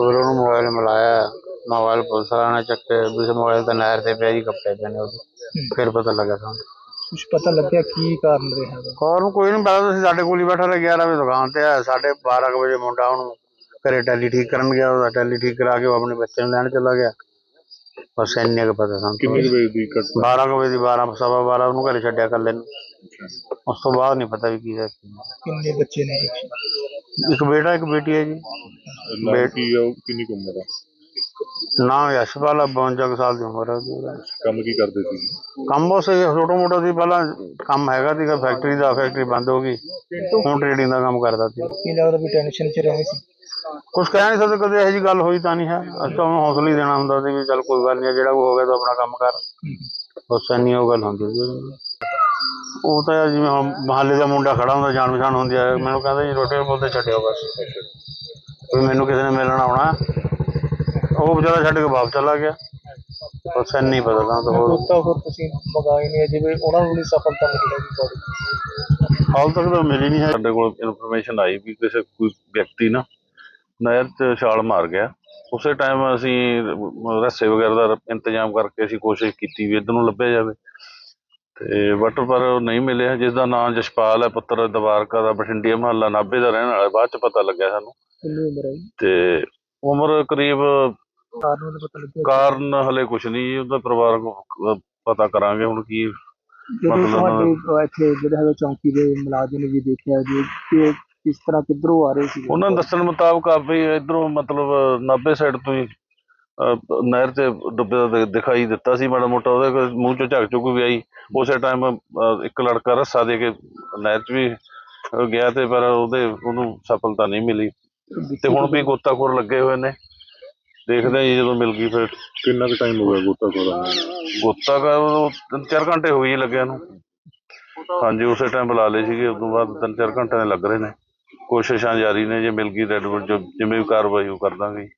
ਫਿਰ ਉਹਨੂੰ ਮੋਬਾਈਲ ਮਿਲਾਇਆ ਮੋਬਾਈਲ ਪੁਲਿਸ ਵਾਲਿਆਂ ਨੇ ਚੱਕੇ ਵੀ ਮੋਬਾਈਲ ਤਾਂ ਨਹਿਰ ਤੇ ਪਿਆ ਜੀ ਕੱਪੜੇ ਪਏ ਨੇ ਉਹਦੇ। ਫਿਰ ਪਤਾ ਲੱਗਾ ਸਾਨੂੰ। ਕੁਝ ਪਤਾ ਲੱਗਿਆ ਕੀ ਕਾਰਨ ਰਿਹਾ ਹੈਗਾ ਹੋਰ ਨੂੰ ਕੋਈ ਨਹੀਂ ਪਤਾ ਤੁਸੀਂ ਸਾਡੇ ਕੋਲ ਹੀ ਬੈਠਾ ਰਿਹਾ 11 ਵਜੇ ਦੁਕਾਨ ਤੇ ਆ ਸਾਡੇ 12 ਕੁ ਵਜੇ ਮੁੰਡਾ ਉਹਨੂੰ ਘਰੇ ਟੈਲੀ ਠੀਕ ਕਰਨ ਗਿਆ ਉਹਦਾ ਟੈਲੀ ਠੀਕ ਕਰਾ ਕੇ ਉਹ ਆਪਣੇ ਬੱਚੇ ਨੂੰ ਲੈਣ ਚਲਾ ਗਿਆ। ਬਸ ਇੰਨੇ ਕੁ ਪਤਾ ਸਾਨੂੰ। ਕਿੰਨੇ ਕੁ ਵਜੇ ਦੀ ਘਟਨਾ? 12 ਕੁ ਵਜੇ ਦੀ 12 ਸਵਾ 12 ਉਹਨੂੰ ਘਰੇ ਛੱਡਿਆ ਇਕੱਲੇ ਨੂੰ। ਉਸ ਤੋਂ ਬਾਅਦ ਨਹੀਂ ਪਤਾ ਵੀ ਕੀ ਹੈ। ਕਿੰਨੇ ਬੱਚੇ ਨੇ ਇੱਕ ਬੇਟਾ ਇੱਕ ਬੇਟੀ ਹੈ ਜੀ। ਆ ਉਹ ਕਿੰਨੀ ਕੁ ਉਮਰ ਆ? ਨਾਮ ਯਸ਼ਪਾਲ ਆ 52 ਕੁ ਸਾਲ ਦੀ ਉਮਰ ਹੈ ਉਹਦੀ ਕੰਮ ਕੀ ਕਰਦੇ ਸੀ? ਕੰਮ ਉਸ ਛੋਟਾ ਮੋਟਾ ਸੀ ਪਹਿਲਾਂ ਕੰਮ ਹੈਗਾ ਸੀਗਾ ਫੈਕਟਰੀ ਦਾ ਫੈਕਟਰੀ ਬੰਦ ਹੋ ਗਈ। ਹੁਣ ਟ੍ਰੇਡਿੰਗ ਦਾ ਕੰਮ ਕਰਦਾ ਸੀ। ਕੀ ਲੱਗਦਾ ਵੀ ਟੈਨਸ਼ਨ 'ਚ ਰਹੇ ਸੀ? ਕੁਝ ਕਹਿ ਨਹੀਂ ਸਕਦੇ ਕਦੇ ਇਹੋ ਜੀ ਗੱਲ ਹੋਈ ਤਾਂ ਨਹੀਂ ਹੈ। ਅਸੀਂ ਤਾਂ ਉਹਨੂੰ ਹੌਸਲਾ ਹੀ ਦੇਣਾ ਹੁੰਦਾ ਸੀ ਵੀ ਚੱਲ ਕੋਈ ਗੱਲ ਨਹੀਂ ਜਿਹੜਾ ਕੋ ਹੋ ਗਿਆ ਤਾਂ ਆਪਣਾ ਕੰਮ ਕਰ। ਬਸ ਇੰਨੀ ਉਹ ਗੱਲ ਹੁੰਦੀ ਸੀ। ਉਹ ਤਾਂ ਜਿਵੇਂ ਹੁਣ ਮਹੱਲੇ ਦਾ ਮੁੰਡਾ ਖੜਾ ਹੁੰਦਾ ਜਾਣ ਪਛਾਣ ਹੁੰਦੀ ਆ ਮੈਨੂੰ ਕਹਿੰਦਾ ਜੀ ਰੋਟੀ ਬੋਲਦੇ ਛੱਡਿਓ ਬਸ। ਵੀ ਮੈਨੂੰ ਕਿਸੇ ਨੇ ਮਿਲਣ ਆਉਣਾ। ਉਹ ਵਿਚਾਰਾ ਛੱਡ ਕੇ ਵਾਪਸ ਚਲਾ ਗਿਆ। ਬਸ ਇੰਨੀ ਹੀ ਪਤਾ ਤਾਂ ਹੋਰ। ਤਾਂ ਹੋਰ ਤੁਸੀਂ ਮਗਾਏ ਨੇ ਜਿਵੇਂ ਉਹਨਾਂ ਨੂੰ ਨਹੀਂ ਸਫਲਤਾ ਮਿਲੀ ਹੈਗੀ ਬੜੀ ਹਾਲ ਤੱਕ ਤਾਂ ਮਿਲੀ ਨਹੀਂ ਹੈ। ਸਾਡੇ ਕੋਲ ਇਨਫੋਰਮੇਸ਼ਨ ਆਈ ਵੀ ਕਿਸੇ ਕੋਈ ਵਿਅਕਤੀ ਨਾ ਨਹਿਰ 'ਚ ਛਾਲ ਮਾਰ ਗਿਆ। ਉਸੇ ਟਾਈਮ ਅਸੀਂ ਰੱਸੇ ਵਗੈਰਾ ਦਾ ਇੰਤਜ਼ਾਮ ਕਰਕੇ ਅਸੀਂ ਕੋਸ਼ਿਸ਼ ਕੀਤੀ ਵੀ ਇੱਧਰ ਨੂੰ ਲੱਭਿਆ ਜਾਵੇ। ਤੇ ਬਟ ਪਰ ਉਹ ਨਹੀਂ ਮਿਲਿਆ ਜਿਸ ਦਾ ਨਾਮ ਜਸ਼ਪਾਲ ਹੈ ਪੁੱਤਰ ਦਵਾਰਕਾ ਦਾ ਬਠਿੰਡੀਆ ਮਹੱਲਾ ਨਾਭੇ ਦਾ ਰਹਿਣ ਵਾਲਾ ਬਾਅਦ ਚ ਪਤਾ ਲੱਗਿਆ ਸਾਨੂੰ। ਕਿੰਨੀ ਉਮਰ ਹੈ ਜੀ? ਤੇ ਉਮਰ ਕਰੀਬ ਕਾਰਨ ਦਾ ਪਤਾ ਲੱਗਿਆ। ਕਾਰਨ ਹਲੇ ਕੁਝ ਨਹੀਂ ਉਹਦਾ ਪਰਿਵਾਰ ਨੂੰ ਪਤਾ ਕਰਾਂਗੇ ਹੁਣ ਕੀ ਜਦੋਂ ਮਤਲਬ- ਤੁਹਾਡੇ ਅਹ ਇੱਥੇ ਜਿਹੜੇ ਹੈਗੇ ਚੌਂਕੀ ਦੇ ਮੁਲਾਜ਼ਮ ਨੇ ਵੀ ਦੇਖਿਆ ਜੀ ਕਿ ਕਿਸ ਤਰ੍ਹਾਂ ਕਿੱਧਰੋਂ ਆ ਰਹੇ ਸੀ? ਉਹਨਾਂ ਦੱਸਣ ਮੁਤਾਬਕ ਆ ਵੀ ਇਧਰੋਂ ਮਤਲਬ ਨਾਭੇ ਸਾਈਡ ਤੋਂ ਹੀ ਨਹਿਰ ਤੇ ਡੁੱਬੇ ਦਾ ਦਿ- ਦਿਖਾਈ ਦਿੱਤਾ ਸੀ ਮਾੜਾ ਮੋਟਾ ਉਹਦੇ ਮੂੰਹ ਚੋਂ ਝੱਗ ਚੁੱਕ ਵੀ ਆਈ। ਉਸੇ ਟਾਈਮ ਇੱਕ ਲੜਕਾ ਰੱਸਾ ਦੇ ਕੇ ਨਹਿਰ 'ਚ ਵੀ ਗਿਆ ਤੇ ਪਰ ਉਹਦੇ ਉਹਨੂੰ ਸਫਲਤਾ ਨਹੀਂ ਮਿਲੀ। ਤੇ ਹੁਣ ਵੀ ਗੋਤਾਖੋਰ ਲੱਗੇ ਹੋਏ ਨੇ। ਦੇਖਦੇ ਜੀ ਜਦੋਂ ਮਿਲ ਗਈ ਫਿਰ। ਕਿੰਨਾ ਕੁ ਟਾਈਮ ਹੋ ਗਿਆ ਗੋਤਾ ਖੋਰਾ ਗੋਤਾਖੋਰ ਤਿੰਨ ਚਾਰ ਘੰਟੇ ਹੋ ਗਏ ਲੱਗਿਆ ਨੂੰ। ਹਾਂਜੀ ਉਸੇ ਟਾਈਮ ਬੁਲਾ ਲਏ ਸੀਗੇ ਉਸ ਤੋਂ ਬਾਅਦ ਤਿੰਨ ਚਾਰ ਘੰਟੇ ਲੱਗ ਰਹੇ ਨੇ। ਕੋਸ਼ਿਸ਼ਾਂ ਜਾਰੀ ਨੇ ਜੇ ਮਿਲ ਗਈ ਰੈਡਵੁੱਡ ਜੋ ਜਿਵੇਂ ਵੀ ਕਾਰਵਾਈ ਉਹ ਕਰ ਦਾਂਗੇ।